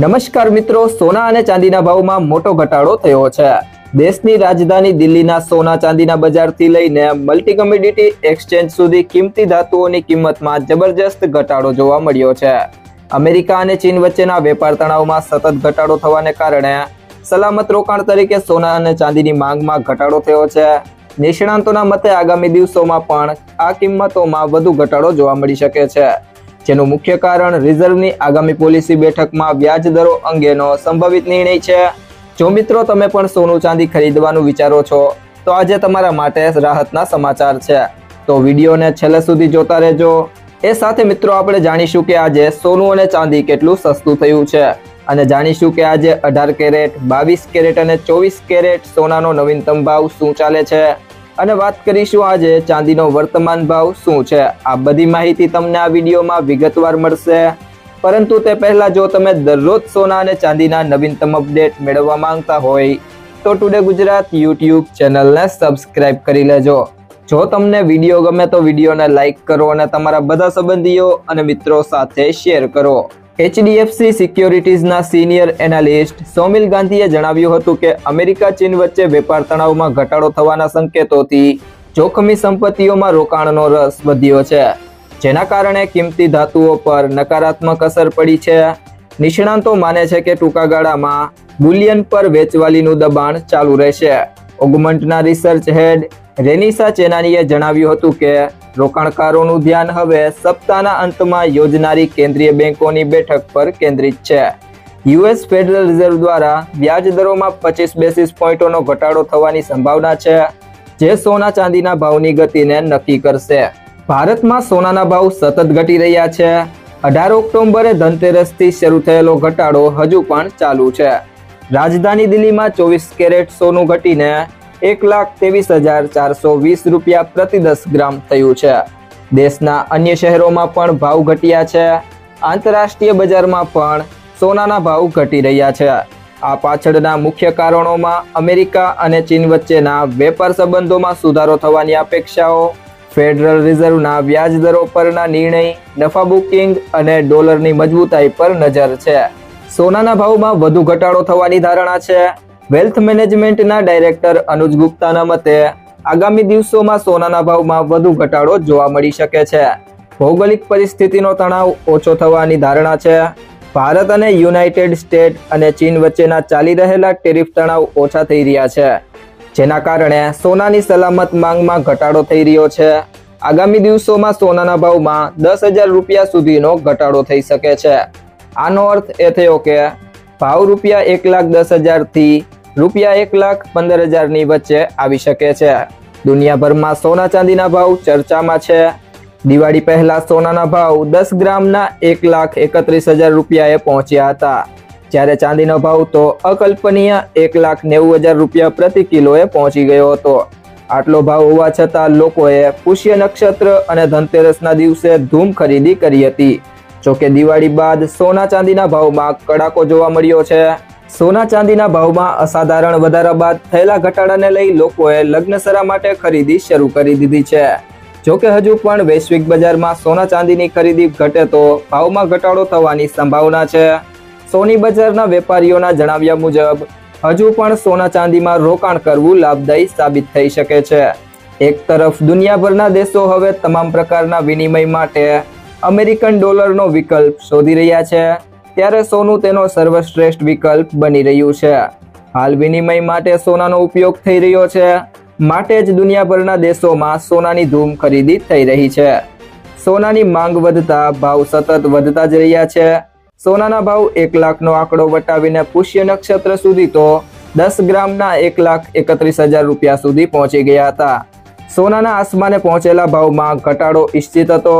નમસ્કાર મિત્રો, સોના અને ચાંદીના ભાવમાં મોટો ઘટાડો થયો છે. દેશની રાજધાની દિલ્હીના સોના ચાંદીના બજારથી લઈને મલ્ટી કમ્યુડિટી એક્સચેન્જ સુધી કિંમતી ધાતુઓની કિંમતમાં જબરજસ્ત ઘટાડો જોવા મળ્યો છે. અમેરિકા અને ચીન વચ્ચેના વેપાર તણાવમાં સતત ઘટાડો થવાને કારણે સલામત રોકાણ તરીકે સોના અને ચાંદીની માંગમાં ઘટાડો થયો છે. નિષ્ણાંતોના મતે આગામી દિવસોમાં પણ આ કિંમતોમાં વધુ ઘટાડો જોવા મળી શકે છે. જેનું મુખ્ય કારણ રિઝર્વની આગામી પોલિસી બેઠકમાં વ્યાજ દરો અંગેનો સંભવિત નિર્ણય છે. જો મિત્રો તમે પણ સોનું ચાંદી ખરીદવાનું વિચારો છો, તો આજે તમારા માટે રાહતના સમાચાર છે. તો વિડીયોને છેલ્લે સુધી જોતા રહેજો. એ સાથે મિત્રો આપણે જાણીશું કે આજે સોનું અને ચાંદી કેટલું સસ્તું થયું છે. અને જાણીશું કે આજે અઢાર કેરેટ, બાવીસ કેરેટ અને ચોવીસ કેરેટ સોનાનો નવીનતમ ભાવ શું ચાલે છે. અને વાત કરીશું આજે ચાંદીનો વર્તમાન ભાવ શું છે? આ બધી માહિતી તમને આ વિડીયોમાં વિગતવાર મળશે. પરંતુ તે પહેલા જો તમે દરરોજ સોના અને ચાંદીના નવીનતમ અપડેટ મેળવવા માંગતા હોય, તો ટુડે ગુજરાત યુટ્યુબ ચેનલને સબસ્ક્રાઇબ કરી લેજો. જો તમને વીડિયો ગમે તો વિડીયોને લાઇક કરો અને તમારા બધા સંબંધીઓ અને મિત્રો સાથે શેર કરો. એચડીએફસી સિક્યોરિટીઝના સિનિયર એનાલિસ્ટ સોમિલ ગાંધીએ જણાવ્યું હતું કે અમેરિકા ચીન વચ્ચે વેપાર તણાવમાં ઘટાડો થવાના સંકેતોથી જોખમી સંપત્તિઓમાં રોકાણનો રસ વધ્યો છે, જેના કારણે કિંમતી ધાતુઓ પર નકારાત્મક અસર પડી છે. નિષ્ણાંતો માને છે કે ટૂંકા ગાળામાં બુલિયન પર વેચવાલીનું દબાણ ચાલુ રહેશે. ઓગમન્ટના રિસર્ચ હેડ રેનિસા ચેનાનીએ જણાવ્યું હતું કે રોકાણકારોનું ધ્યાન હવે સપ્તાહના અંતમાં યોજનારી કેન્દ્રીય બેંકોની બેઠક પર કેન્દ્રિત છે. યુએસ ફેડરલ રિઝર્વ દ્વારા વ્યાજ દરોમાં પચીસ બેસિસ પોઈન્ટોનો ઘટાડો થવાની સંભાવના છે, જે સોના ચાંદીના ભાવની ગતિને નક્કી કરશે. ભારતમાં સોનાના ભાવ સતત ઘટી રહ્યા છે. અઢાર ઓક્ટોબરે ધનતેરસથી શરૂ થયેલો ઘટાડો હજુ પણ ચાલુ છે. રાજધાની દિલ્હીમાં ચોવીસ કેરેટ સોનું ઘટીને એક લાખ ત્રેવીસ હજાર ચારસો વીસ રૂપિયા પ્રતિ દસ ગ્રામ થયું છે. દેશના અન્ય શહેરોમાં પણ ભાવ ઘટ્યા છે. આંતરરાષ્ટ્રીય બજારમાં પણ સોનાના ભાવ ઘટી રહ્યા છે. આ પાછળના મુખ્ય કારણોમાં અમેરિકા અને ચીન વચ્ચેના વેપાર સંબંધોમાં સુધારો થવાની અપેક્ષાઓ, ફેડરલ રિઝર્વના વ્યાજ દરો પરના નિર્ણય, નફા બુકિંગ અને ડોલરની મજબૂતાઈ પર નજર છે. સોનાના ભાવમાં વધુ ઘટાડો થવાની ધારણા છે. વેલ્થ મેનેજમેન્ટના ડાયરેક્ટર અનુજ ગુપ્તાના મતે, આગામી દિવસોમાં સોનાના ભાવમાં વધુ ઘટાડો જોવા મળી શકે છે. ભૌગોલિક પરિસ્થિતિનો તણાવ ઓછો થવાની ધારણા છે. ભારત અને યુનાઇટેડ સ્ટેટ અને ચીન વચ્ચેના ચાલી રહેલા ટેરિફ તણાવ ઓછા થઈ રહ્યા છે. જેના કારણે સોનાની સલામત માંગમાં ઘટાડો થઈ રહ્યો છે. આગામી દિવસોમાં સોનાના ભાવમાં દસ હજાર રૂપિયા સુધીનો ઘટાડો થઈ શકે છે. આનો અર્થ એ થયો કે, ભાવ રૂપિયા એક લાખ દસ હજારથી રૂપિયા એક લાખ પંદર હજારની વચ્ચે આવી શકે છે. દુનિયાભરમાં સોના ચાંદીના ભાવ ચર્ચામાં છે. દિવાળી પહેલા સોનાના ભાવ દસ ગ્રામના એક લાખ એકત્રીસ હજાર રૂપિયાએ પહોંચ્યા હતા. જ્યારે ચાંદીનો ભાવ તો અકલ્પનીય એક લાખ નેવું હજાર રૂપિયા પ્રતિ કિલોએ પહોંચી ગયો હતો. આટલો ભાવ હોવા છતાં લોકોએ પુષ્ય નક્ષત્ર અને ધનતેરસના દિવસે ધૂમ ખરીદી કરી હતી. જોકે દિવાળી બાદ સોના ચાંદીના ભાવમાં કડાકો જોવા મળ્યો છે. સોના ચાંદીના ભાવમાં અસાધારણ વધારા બાદ થયેલા ઘટાડાને લઈ લોકોએ લગ્નસરા માટે ખરીદી શરૂ કરી દીધી છે. જોકે હજુ પણ વૈશ્વિક બજારમાં સોના ચાંદીની ખરીદી ઘટે તો ભાવમાં ઘટાડો થવાની સંભાવના છે. સોની બજારના વેપારીઓના જણાવ્યા મુજબ, હજુ પણ સોના ચાંદીમાં રોકાણ કરવું લાભદાયી સાબિત થઈ શકે છે. એક તરફ દુનિયાભરના દેશો હવે તમામ પ્રકારના વિનિમય માટે અમેરિકન ડોલરનો વિકલ્પ શોધી રહ્યા છે. ત્યારે સોનું તેનો સર્વશ્રેષ્ઠ વિકલ્પ બની રહ્યું છે. હાલ વિનિમય માટે સોનાનો ઉપયોગ થઈ રહ્યો છે. માટે જ દુનિયાભરના દેશોમાં સોનાની ધૂમ ખરીદી થઈ રહી છે. સોનાની માંગ વધતા ભાવ સતત વધતા જ રહ્યા છે. સોનાના ભાવ એક લાખનો આંકડો વટાવીને પુષ્ય નક્ષત્ર સુધી તો દસ ગ્રામના એક લાખ એકત્રીસ હજાર રૂપિયા સુધી પહોંચી ગયા હતા. સોનાના આસમાને પહોંચેલા ભાવમાં ઘટાડો ઈચ્છિત હતો.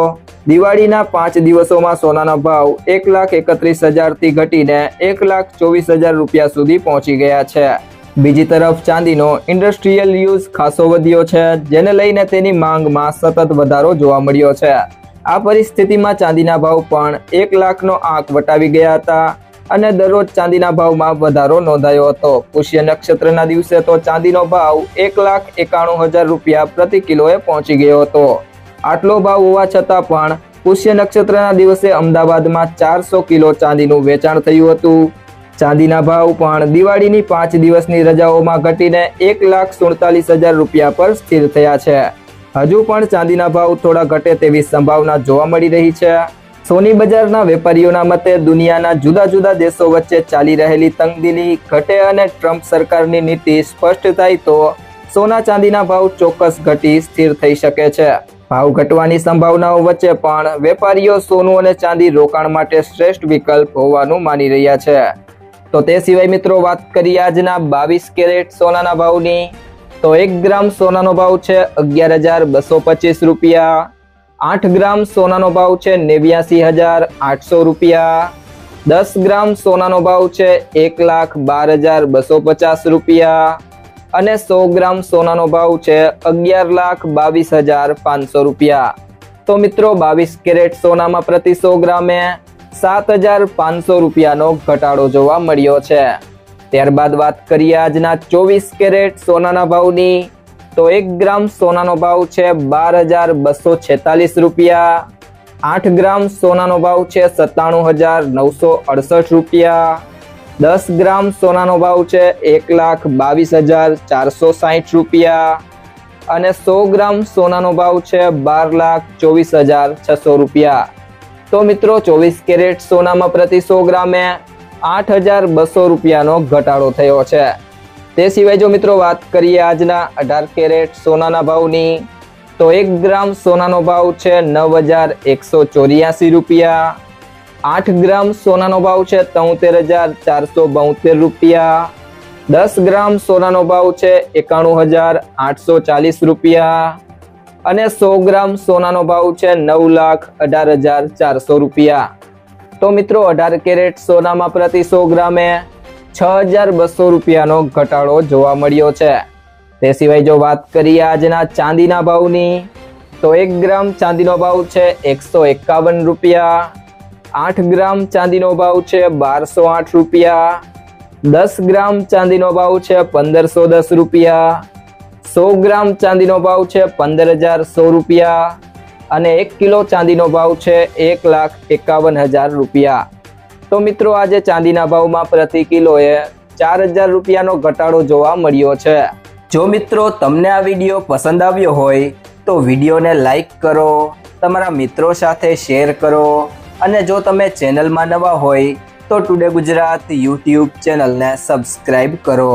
દિવાળીના પાંચ દિવસોમાં સોનાનો ભાવ એક લાખ એકત્રીસ હજારથી ઘટીને એક લાખ ચોવીસ હજાર રૂપિયા સુધી પહોંચી ગયા છે. બીજી તરફ ચાંદીનો ઇન્ડસ્ટ્રીયલ યુઝ ખાસો વધ્યો છે, જેને લઈને તેની માંગમાં સતત વધારો જોવા મળ્યો છે. આ પરિસ્થિતિમાં ચાંદીના ભાવ પણ એક લાખનો આંક વટાવી ગયા હતા અને દરરોજ ચાંદીના ભાવમાં વધારો નોંધાયો હતો. પુષ્ય નક્ષત્રના દિવસે તો ચાંદીનો ભાવ એક લાખ એકાણું હજાર રૂપિયા પ્રતિ કિલોએ પહોંચી ગયો હતો. આટલો ભાવ હોવા છતાં પણ પુષ્ય નક્ષત્રના દિવસે અમદાવાદમાં ચારસો કિલો ચાંદીનું વેચાણ થયું હતું. ચાંદીના ભાવ પણ દિવાળીની પાંચ દિવસની રજાઓમાં ઘટીને એક લાખ સુડતાલીસ હજાર રૂપિયા પર સ્થિર થયા છે. હજુ પણ ચાંદીના ભાવ થોડા ઘટે તેવી સંભાવના જોવા મળી રહી છે. સોની બજારના વેપારીઓના મતે દુનિયાના જુદા જુદા દેશો વચ્ચે ચાલી રહેલી તંગદિલી ઘટે અને ટ્રમ્પ સરકારની નીતિ સ્પષ્ટ થાય તો સોના ચાંદીના ભાવ ચોક્કસ ઘટી સ્થિર થઈ શકે છે. ભાવ ઘટવાની સંભાવનાઓ વચ્ચે પણ વેપારીઓ સોનું અને ચાંદી રોકાણ માટે શ્રેષ્ઠ વિકલ્પ હોવાનું માની રહ્યા છે. તો તે સિવાય મિત્રો વાત કરીએ આજના બાવીસ કેરેટ સોનાના ભાવની. તો એક ગ્રામ સોનાનો ભાવ છે અગિયાર હજાર બસો પચીસ રૂપિયા. આઠ ગ્રામ સોનાનો ભાવ છે નેવ્યાસી હજાર આઠસો રૂપિયા. દસ ગ્રામ સોનાનો ભાવ છે એક લાખ બાર હજાર બસો પચાસ રૂપિયા. અને સો ગ્રામ સોનાનો ભાવ છે અગિયાર લાખ બાવીસ હજાર પાંચસો રૂપિયા. તો મિત્રો, બાવીસ કેરેટ સોનામાં પ્રતિ સો ગ્રામે સાત હજાર પાંચસો રૂપિયાનો ઘટાડો જોવા મળ્યો છે. ત્યારબાદ વાત કરીએ આજના ચોવીસ કેરેટ સોનાના ભાવની. તો એક ગ્રામ સોનાનો ભાવ છે બાર હજાર બસો છેતાલીસ રૂપિયા. આઠ ગ્રામ સોનાનો ભાવ છે સત્તાણું હજાર નવસો અડસઠ રૂપિયા. દસ ગ્રામ સોનાનો ભાવ છે એક લાખ બાવીસ હજાર ચારસો સાહીઠ રૂપિયા. અને સો ગ્રામ સોનાનો ભાવ છે બાર લાખ ચોવીસ હજાર છસો રૂપિયા. તો મિત્રો, ચોવીસ કેરેટ સોનામાં પ્રતિ સો ગ્રામે આઠ હજાર બસો રૂપિયાનો ઘટાડો થયો છે. તે સિવાય જો મિત્રો વાત કરીએ આજના અઢાર કેરેટ સોનાના ભાવની, તો એક ગ્રામ સોનાનો ભાવ છે નવ હજાર એકસો ચોર્યાસી રૂપિયા. આઠ ગ્રામ સોનાનો ભાવ છે તોતેર હજાર ચારસો બોતેર રૂપિયા. દસ ગ્રામ સોનાનો ભાવ છે એકાણું હજાર આઠસો ચાલીસ રૂપિયા. અને સો ગ્રામ સોનાનો ભાવ છે નવ લાખ અઢાર હજાર ચારસો રૂપિયા. તો મિત્રો, અઢાર કેરેટ સોનામાં પ્રતિ સો ગ્રામે છ હજાર બસો રૂપિયાનો ઘટાડો જોવા મળ્યો છે. તે સિવાય જો વાત કરીએ આજના ચાંદીના ભાવની, તો એક ગ્રામ ચાંદીનો ભાવ છે એકસો એકાવન રૂપિયા. આઠ ગ્રામ ચાંદીનો ભાવ છે બારસો આઠ રૂપિયા. દસ ગ્રામ ચાંદીનો ભાવ છે પંદરસો દસ રૂપિયા. સો ગ્રામ ચાંદીનો ભાવ છે પંદર હજાર સો રૂપિયા. અને એક કિલો ચાંદીનો ભાવ છે એક લાખ એકાવન હજાર રૂપિયા. તો મિત્રો, આજે ચાંદીના ભાવમાં પ્રતિ કિલોએ ચાર હજાર રૂપિયાનો ઘટાડો જોવા મળ્યો છે. જો મિત્રો, તમને આ વીડિયો પસંદ આવ્યો હોય, તો વિડીયોને લાઈક કરો, તમારા મિત્રો સાથે શેર કરો અને જો તમે ચેનલમાં નવા હોય તો ટુડે ગુજરાત યુટ્યુબ ચેનલને સબસ્ક્રાઈબ કરો.